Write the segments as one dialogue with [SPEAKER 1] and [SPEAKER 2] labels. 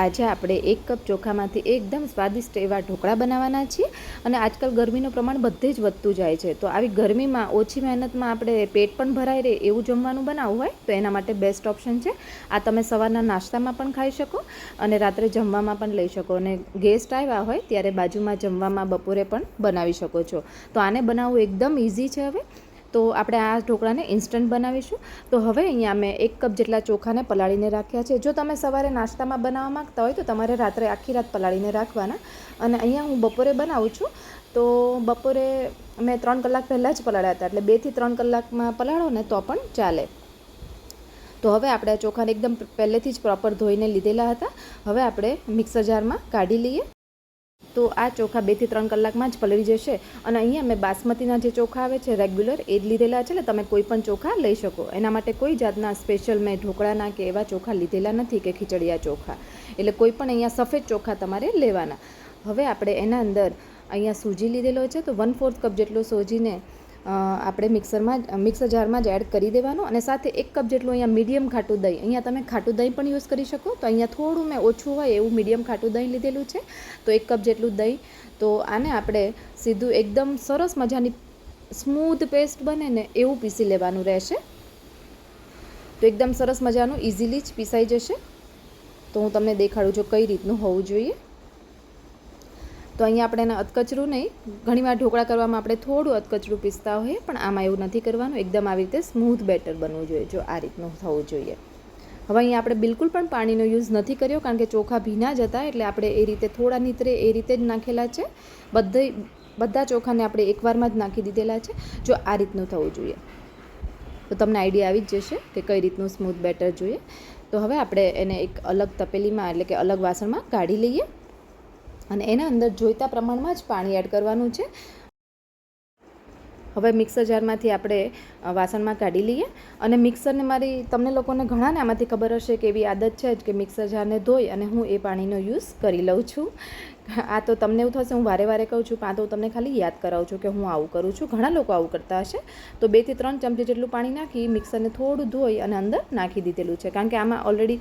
[SPEAKER 1] આજે આપણે એક કપ ચોખામાંથી એકદમ સ્વાદિષ્ટ એવા ઢોકળા બનાવવાના છીએ અને આજકાલ ગરમીનું પ્રમાણ બધે જ વધતું જાય છે. તો આવી ગરમીમાં ઓછી મહેનતમાં આપણે પેટ પણ ભરાઈ રહે એવું જમવાનું બનાવવું હોય તો એના માટે બેસ્ટ ઓપ્શન છે. આ તમે સવારના નાસ્તામાં પણ ખાઈ શકો અને રાત્રે જમવામાં પણ લઈ શકો અને ગેસ્ટ આવ્યા હોય ત્યારે બાજુમાં જમવામાં બપોરે પણ બનાવી શકો છો. તો આને બનાવવું એકદમ ઇઝી છે હવે. તો આપણે આ ઢોકળાને ઇન્સ્ટન્ટ બનાવીશું. તો હવે અહીંયા મેં એક કપ જેટલા ચોખાને પલાળીને રાખ્યા છે. જો તમે સવારે નાસ્તામાં બનાવવા માંગતા હોય તો તમારે રાત્રે આખી રાત પલાળીને રાખવાના. અને અહીંયા હું બપોરે બનાવું છું. તો બપોરે મેં ત્રણ કલાક પહેલાં જ પલાળ્યા હતા. એટલે બેથી ત્રણ કલાકમાં પલાળો ને તો પણ ચાલે. તો હવે આપણે આ ચોખાને એકદમ પહેલેથી જ પ્રોપર ધોઈને લીધેલા હતા. હવે આપણે મિક્સર જારમાં કાઢી લઈએ. તો આ ચોખા બેથી ત્રણ કલાકમાં જ પલળી જશે. અને અહીંયા મેં બાસમતીના જે ચોખા આવે છે રેગ્યુલર એ જ લીધેલા છે. એટલે તમે કોઈ પણ ચોખા લઈ શકો. એના માટે કોઈ જાતના સ્પેશિયલ મેં ઢોકળાના કે એવા ચોખા લીધેલા નથી કે ખીચડિયા ચોખા. એટલે કોઈ પણ અહીંયા સફેદ ચોખા તમારે લેવાના. હવે આપણે એના અંદર અહીંયા સૂજી લીધેલો છે. તો વન ફોર્થ કપ જેટલો સૂજીને આપણે મિક્સરમાં મિક્સર જારમાં જ એડ કરી દેવાનું અને સાથે એક કપ જેટલું અહીંયા મીડિયમ ખાટું દહીં. અહીંયા તમે ખાટું દહીં પણ યુઝ કરી શકો. તો અહીંયા થોડું મેં ઓછું હોય એવું મીડિયમ ખાટું દહીં લીધેલું છે. તો એક કપ જેટલું દહીં. તો આને આપણે સીધું એકદમ સરસ મજાની સ્મૂથ પેસ્ટ બને ને એવું પીસી લેવાનું રહેશે. તો એકદમ સરસ મજાનું ઇઝીલી જ પીસાઈ જશે. તો હું તમને દેખાડું છું કઈ રીતનું હોવું જોઈએ. તો અહીંયા આપણે એને અધકચરું નહીં, ઘણીવાર ઢોકળા કરવામાં આપણે થોડું અધકચરું પીસતા હોઈએ, પણ આમાં એવું નથી કરવાનું. એકદમ આવી રીતે સ્મૂથ બેટર બનવું જોઈએ, જો આ રીતનું થવું જોઈએ. હવે અહીંયા આપણે બિલકુલ પણ પાણીનો યુઝ નથી કર્યો, કારણ કે ચોખા ભીના જ હતા, એટલે આપણે એ રીતે થોડા નીતરે એ રીતે જ નાખેલા છે. બધે, બધા ચોખાને આપણે એકવારમાં જ નાખી દીધેલા છે, જો આ રીતનું થવું જોઈએ. તો તમને આઈડિયા આવી જ જશે કે કઈ રીતનું સ્મૂથ બેટર જોઈએ. તો હવે આપણે એને એક અલગ તપેલીમાં, એટલે કે અલગ વાસણમાં કાઢી લઈએ. અને એના અંદર જોઈતા પ્રમાણમાં જ પાણી એડ કરવાનું છે. હવે મિક્સર જારમાંથી આપણે વાસણમાં કાઢી લઈએ અને મિક્સરને મારી, તમને લોકોને ઘણાને આમાંથી ખબર હશે કે એવી આદત છે જ કે મિક્સર જારને ધોઈ અને હું એ પાણીનો યુઝ કરી લઉં છું. આ તો તમને એવું થશે, હું વારે વારે કહું છું, કાં તો હું તમને ખાલી યાદ કરાવું છું કે હું આવું કરું છું. ઘણા લોકો આવું કરતા હશે. તો બેથી ત્રણ ચમચી જેટલું પાણી નાખી, મિક્સરને થોડું ધોઈ અને અંદર નાખી દીધેલું છે. કારણ કે આમાં ઓલરેડી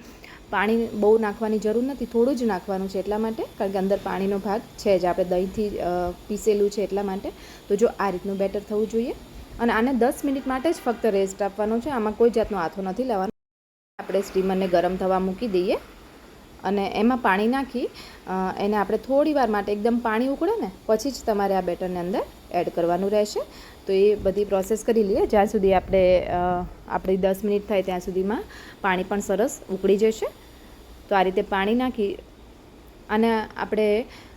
[SPEAKER 1] પાણી બહુ નાખવાની જરૂર નથી, થોડું જ નાખવાનું છે એટલા માટે, કારણ કે અંદર પાણીનો ભાગ છે જ, આપણે દહીંથી પીસેલું છે એટલા માટે. તો જો આ રીતનું બેટર થવું જોઈએ. અને આને દસ મિનિટ માટે જ ફક્ત રેસ્ટ આપવાનો છે, આમાં કોઈ જાતનો હાથો નથી લેવાનો આપણે સ્ટીમરને ગરમ થવા મૂકી દઈએ અને એમાં પાણી નાખી એને આપણે થોડી વાર માટે એકદમ પાણી ઉકળે ને, પછી જ તમારે આ બેટરને અંદર એડ કરવાનું રહેશે. તો એ બધી પ્રોસેસ કરી લઈએ. જ્યાં સુધી આપણે આપણી દસ મિનિટ થાય ત્યાં સુધીમાં પાણી પણ સરસ ઉકળી જશે. તો આ રીતે પાણી નાખી અને આપણે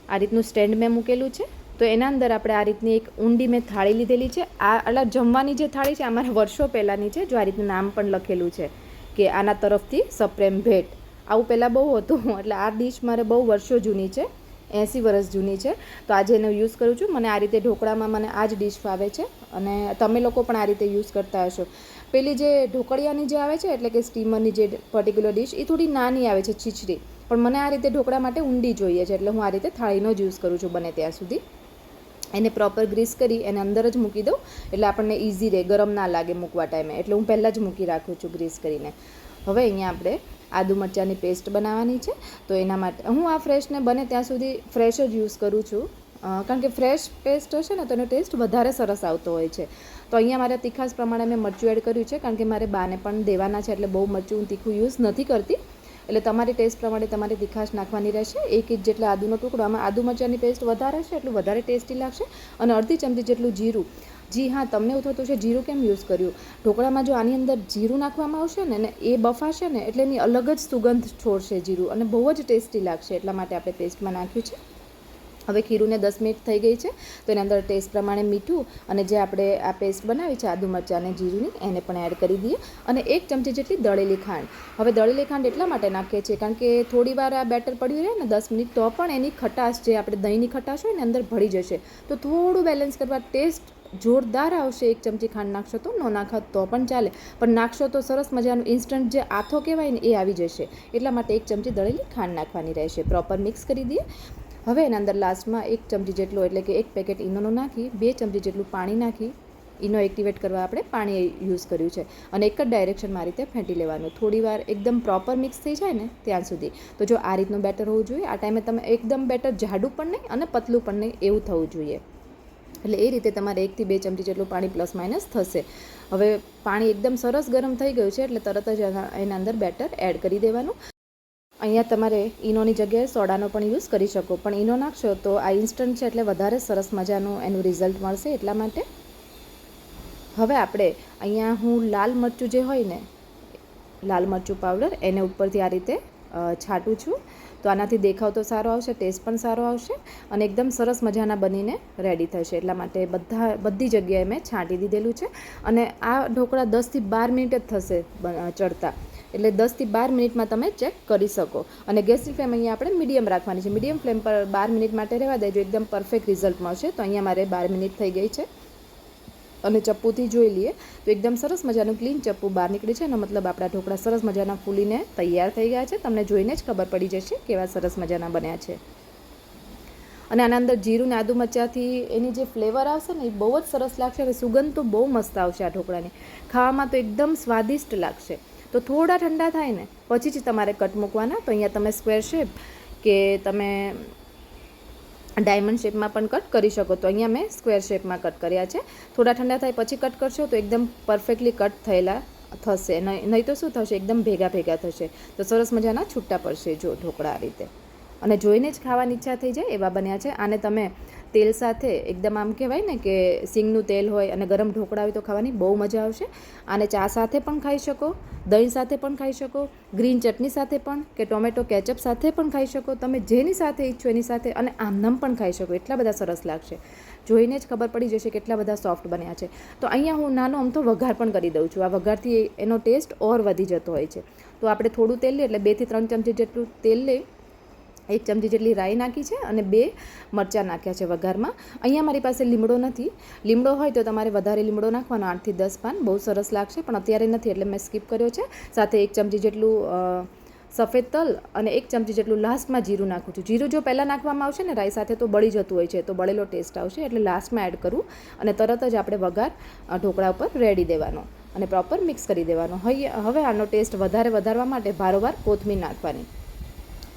[SPEAKER 1] આ રીતનું સ્ટેન્ડ મેં મૂકેલું છે. તો એના અંદર આપણે આ રીતની એક ઊંડી મેં થાળી લીધેલી છે. આ એટલે જમવાની જે થાળી છે, અમારા વર્ષો પહેલાંની છે, જો આ રીતનું નામ પણ લખેલું છે કે આના તરફથી સપ્રેમ ભેટ. આવું પહેલાં બહુ હતું, એટલે આ ડીશ મારે બહુ વર્ષો જૂની છે. એંસી વર્ષ જૂની છે. તો આજે એનો યુઝ કરું છું. મને આ રીતે ઢોકળામાં મને આ જ ડીશ ફાવે છે. અને તમે લોકો પણ આ રીતે યુઝ કરતા હશો. પેલી જે ઢોકળિયાની જે આવે છે, એટલે કે સ્ટીમરની જે પર્ટિક્યુલર ડીશ એ થોડી નાની આવે છે છીછરી પણ મને આ રીતે ઢોકળા માટે ઊંડી જોઈએ છે. એટલે હું આ રીતે થાળીનો જ યુઝ કરું છું બને ત્યાં સુધી. એને પ્રોપર ગ્રીસ કરી એને અંદર જ મૂકી દઉં. એટલે આપણને ઇઝી રહે, ગરમ ના લાગે મૂકવા ટાઈમે. એટલે હું પહેલાં જ મૂકી રાખું છું ગ્રીસ કરીને. હવે અહીંયા આપણે આદુ મરચાંની પેસ્ટ બનાવવાની છે. તો એના માટે હું આ ફ્રેશને બને ત્યાં સુધી ફ્રેશ જ યુઝ કરું છું. કારણ કે ફ્રેશ પેસ્ટ હશે ને તો એનો ટેસ્ટ વધારે સરસ આવતો હોય છે. તો અહીંયા મારે તીખાસ પ્રમાણે મેં મરચું એડ કર્યું છે, કારણ કે મારે બાને પણ દેવાના છે એટલે બહુ મરચું તીખું યુઝ નથી કરતી. એટલે તમારી ટેસ્ટ પ્રમાણે તમારે તીખાશ નાખવાની રહેશે. એક ઇંચ જેટલા આદુનો ટુકડો, આમાં આદુ મરચાંની પેસ્ટ વધારે છે એટલું વધારે ટેસ્ટી લાગશે. અને અડધી ચમચી જેટલું જીરું. જી હા, તમને એવું થતું છે જીરું કેમ યુઝ કર્યું? ઢોકળામાં જો આની અંદર જીરું નાખવામાં આવશે ને એ બફાશે ને, એટલે એની અલગ જ સુગંધ છોડશે જીરું અને બહુ જ ટેસ્ટી લાગશે, એટલા માટે આપણે પેસ્ટમાં નાખ્યું છે. હવે ખીરુંને દસ મિનિટ થઈ ગઈ છે, તો એની અંદર ટેસ્ટ પ્રમાણે મીઠું અને જે આપણે આ પેસ્ટ બનાવી છે, આદુ મરચાં અને જીરુંની, એને પણ એડ કરી દઈએ. અને એક ચમચી જેટલી દળેલી ખાંડ. હવે દળેલી ખાંડ એટલા માટે નાખીએ છીએ, કારણ કે થોડી વાર આ બેટર પડ્યું રહે ને, દસ મિનિટ, તો પણ એની ખટાશ, જે આપણે દહીંની ખટાશ હોય ને, અંદર ભળી જશે. તો થોડું બેલેન્સ કરવા ટેસ્ટ જોરદાર આવશે એક ચમચી ખાંડ નાખશો તો? ન નાખો તો પણ ચાલે. પણ નાખશો તો સરસ મજાનું ઇન્સ્ટન્ટ જે આથો કહેવાય ને એ આવી જશે. એટલા માટે એક ચમચી દળેલી ખાંડ નાખવાની રહેશે. પ્રોપર મિક્સ કરી દઈએ. હવે એના અંદર લાસ્ટમાં એક ચમચી જેટલો એટલે કે એક પેકેટ ઈનોનો નાખી, બે ચમચી જેટલું પાણી નાખી. ઈનો એક્ટિવેટ કરવા આપણે પાણી યુઝ કર્યું છે. અને એક જ ડાયરેક્શનમાં આ રીતે ફેંટી લેવાનું. થોડી વાર એકદમ પ્રોપર મિક્સ થઈ જાય ને ત્યાં સુધી. તો જો આ રીતનું બેટર હોવું જોઈએ, આ ટાઈમે તમે એકદમ બેટર જાડું પણ નહીં અને પતલું પણ નહીં, એવું થવું જોઈએ. એટલે એ રીતે તમારે એકથી બે ચમચી જેટલું પાણી પ્લસ માઇનસ થશે. હવે પાણી એકદમ સરસ ગરમ થઈ ગયું છે એટલે તરત જ એના અંદર બેટર એડ કરી દેવાનું. અહીંયા તમારે ઈનોની જગ્યાએ સોડાનો પણ યુઝ કરી શકો, પણ ઈનો નાખશો તો આ ઇન્સ્ટન્ટ છે એટલે વધારે સરસ મજાનું એનું રિઝલ્ટ મળશે એટલા માટે. હવે આપણે અહીંયા હું લાલ મરચું જે હોય ને, લાલ મરચું પાવડર એને ઉપરથી આ રીતે છાંટું છું. તો આનાથી દેખાવ તો સારો આવશે, ટેસ્ટ પણ સારો આવશે અને એકદમ સરસ મજાના બનીને રેડી થશે. એટલા માટે બધા, બધી જગ્યાએ મેં છાંટી દીધેલું છે અને આ ઢોકળા દસથી બાર મિનિટ જ થશે ચડતા. એટલે દસથી બાર મિનિટમાં તમે ચેક કરી શકો. અને ગેસની ફ્લેમ અહીંયા આપણે મીડિયમ રાખવાની છે. મીડિયમ ફ્લેમ પર બાર મિનિટ માટે રહેવા દેજો. એકદમ પરફેક્ટ રિઝલ્ટ મળશે. તો અહીંયા મારે બાર મિનિટ થઈ ગઈ છે. અને ચપ્પુથી જોઈ લઈએ તો એકદમ સરસ મજાનું ક્લીન ચપ્પુ બહાર નીકળી છે એનો મતલબ આપણા ઢોકળા સરસ મજાના ફૂલીને તૈયાર થઈ ગયા છે. તમને જોઈને જ ખબર પડી જશે કેવા સરસ મજાના બન્યા છે. અને આના અંદર જીરું ને આદુ મરચાંથી એની જે ફ્લેવર આવશે ને એ બહુ જ સરસ લાગશે અને સુગંધ તો બહુ મસ્ત આવશે આ ઢોકળાની. ખાવામાં તો એકદમ સ્વાદિષ્ટ લાગશે. તો થોડા ઠંડા થાય ને, પછી જ તમારે કટ મૂકવાના. તો અહીંયા તમે સ્ક્વેર શેપ કે તમે ડાયમંડ શેપમાં પણ કટ કરી શકો. તો અહીંયા મેં સ્ક્વેર શેપમાં કટ કર્યા છે. થોડા ઠંડા થાય પછી કટ કરશો તો એકદમ પરફેક્ટલી કટ થયેલા થશે. નહીં તો શું થશે? એકદમ ભેગા ભેગા થશે. તો સરસ મજાના છૂટા પડશે જો ઢોકળા આ રીતે. અને જોઈને જ ખાવાની ઈચ્છા થઈ જાય એવા બન્યા છે. આને તમે તેલ સાથે એકદમ આમ કહેવાય ને કે સિંગનું તેલ હોય અને ગરમ ઢોકળા હોય તો ખાવાની બહુ મજા આવશે. આને ચા સાથે પણ ખાઈ શકો, દહીં સાથે પણ ખાઈ શકો, ગ્રીન ચટણી સાથે પણ કે ટોમેટો કેચઅપ સાથે પણ ખાઈ શકો. તમે જેની સાથે ઈચ્છો એની સાથે અને આમનામ પણ ખાઈ શકો. એટલા બધા સરસ લાગશે. જોઈને જ ખબર પડી જશે કેટલા બધા સોફ્ટ બન્યા છે. તો અહીંયા હું નાનો આમ તો વઘાર પણ કરી દઉં છું. આ વઘારથી એનો ટેસ્ટ ઓર વધી જતો હોય છે. તો આપણે થોડું તેલ લઈએ એટલે બેથી ત્રણ ચમચી જેટલું તેલ લઈ એક ચમચી જેટલી રાઈ નાખી છે અને બે મરચાં નાખ્યા છે વઘારમાં. અહીંયા મારી પાસે લીમડો નથી. લીમડો હોય તો તમારે વધારે લીમડો નાખવાનો આઠથી દસ પાન. બહુ સરસ લાગશે, પણ અત્યારે નથી, એટલે મેં સ્કીપ કર્યો છે. સાથે એક ચમચી જેટલું સફેદ તલ અને એક ચમચી જેટલું લાસ્ટમાં જીરું નાખું છું. જીરું જો પહેલાં નાખવામાં આવશે ને, રાઈ સાથે તો બળી જતું હોય છે, તો બળેલો ટેસ્ટ આવશે, એટલે લાસ્ટમાં એડ કરું અને તરત જ આપણે વઘાર ઢોકળા ઉપર રેડી દેવાનો અને પ્રોપર મિક્સ કરી દેવાનો. હવે હવે આનો ટેસ્ટ વધારે વધારવા માટે ભારોવાર કોથમીર નાખવાની.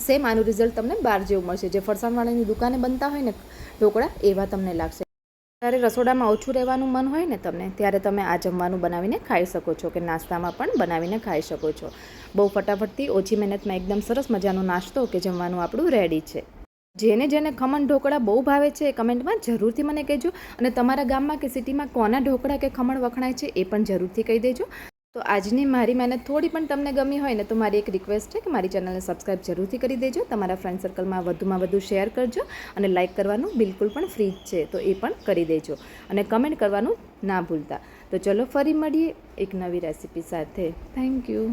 [SPEAKER 1] સેમ આનું રિઝલ્ટ તમને બહાર જેવું મળશે. જે ફરસાણવાળાની દુકાને બનતા હોય ને ઢોકળા, એવા તમને લાગશે. જ્યારે રસોડામાં ઓછું રહેવાનું મન હોય ને તમને, ત્યારે તમે આ જમવાનું બનાવીને ખાઈ શકો છો કે નાસ્તામાં પણ બનાવીને ખાઈ શકો છો. બહુ ફટાફટથી, ઓછી મહેનતમાં એકદમ સરસ મજાનો નાસ્તો કે જમવાનું આપણું રેડી છે. જેને જેને ખમણ ઢોકળા બહુ ભાવે છે એ કમેન્ટમાં જરૂરથી મને કહેજો. અને તમારા ગામમાં કે સિટીમાં કોના ઢોકળા કે ખમણ વખણાય છે, એ પણ જરૂરથી કહી દેજો. તો આજની મારી મહેનત થોડી પણ તમને ગમી હોય ને તો મારી એક રિક્વેસ્ટ છે કે મારી ચેનલને સબસ્ક્રાઈબ જરૂરથી કરી દેજો. તમારા ફ્રેન્ડ સર્કલમાં વધુમાં વધુ શેર કરજો અને લાઇક કરવાનું બિલકુલ પણ ફ્રી જ છે, તો એ પણ કરી દેજો. અને કમેન્ટ કરવાનું ના ભૂલતા. તો ચલો ફરી મળીએ એક નવી રેસીપી સાથે. Thank you